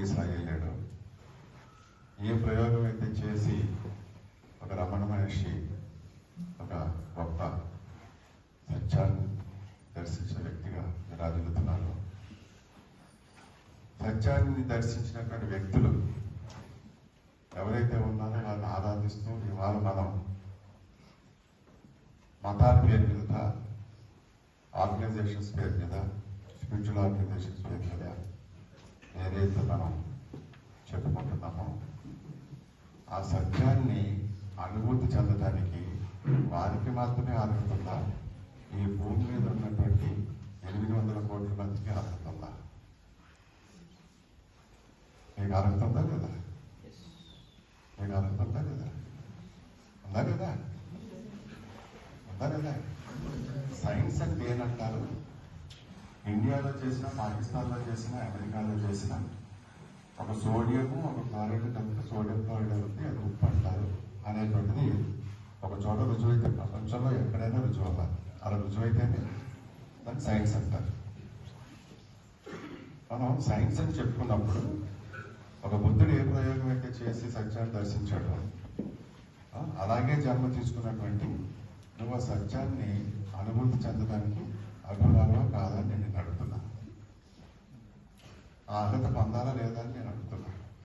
షిరిడి ఏ ప్రయోగం అయితే చేసి ఒక రమణ మహర్షి ఒక గొప్ప సత్యాన్ని దర్శించిన వ్యక్తిగా రాజులుతున్నారు. సత్యాన్ని దర్శించినటువంటి వ్యక్తులు ఎవరైతే ఉన్నారో వాళ్ళని ఆరాధిస్తూ ఇవాళ మనం మతాల పేరు మీద ఆర్గనైజేషన్స్ పేరు మీద స్పిరిచువల్ ఆర్గనైజేషన్స్ పేరు మీద ఏదైతే మనం చెప్పుకుంటున్నామో ఆ సత్యాన్ని అనుభూతి చెందడానికి వారికి మాత్రమే అర్హత ఉందా ఈ భూమి మీద ఉన్నటువంటి ఎనిమిది వందల కోట్ల మందికి అర్హత ఉందా మీకు అర్హత ఉందా లేదా? మీకు అర్హత ఉందా లేదా? ఉందా లేదా? ఉందా లేదా? సైన్స్ అంటే ఏంటంటారు ఇండియాలో చేసిన పాకిస్తాన్లో చేసిన అమెరికాలో చేసిన ఒక సోడియం ఒక క్లోరైడ్ కలిపి సోడియం క్లోరైడ్ ఉంది అది ఉప్పు అంటారు అనేటువంటిది ఒక చోట రుజువైతే ప్రపంచంలో ఎక్కడైనా రుజువు అవ్వాలి. అలా రుజువైతేనే దాన్ని సైన్స్ అంటారు. మనం సైన్స్ అని చెప్పుకున్నప్పుడు ఒక బుద్ధుడు ఏ ప్రయోగం అయితే చేసి సత్యాన్ని దర్శించాడు అలాగే జన్మ తీసుకున్నటువంటి నువ్వు ఆ సత్యాన్ని అనుభూతి చెందడానికి అర్హురాలో ఆ అర్హత పొందాలా లేదా అని నేను అడుగుతున్నా.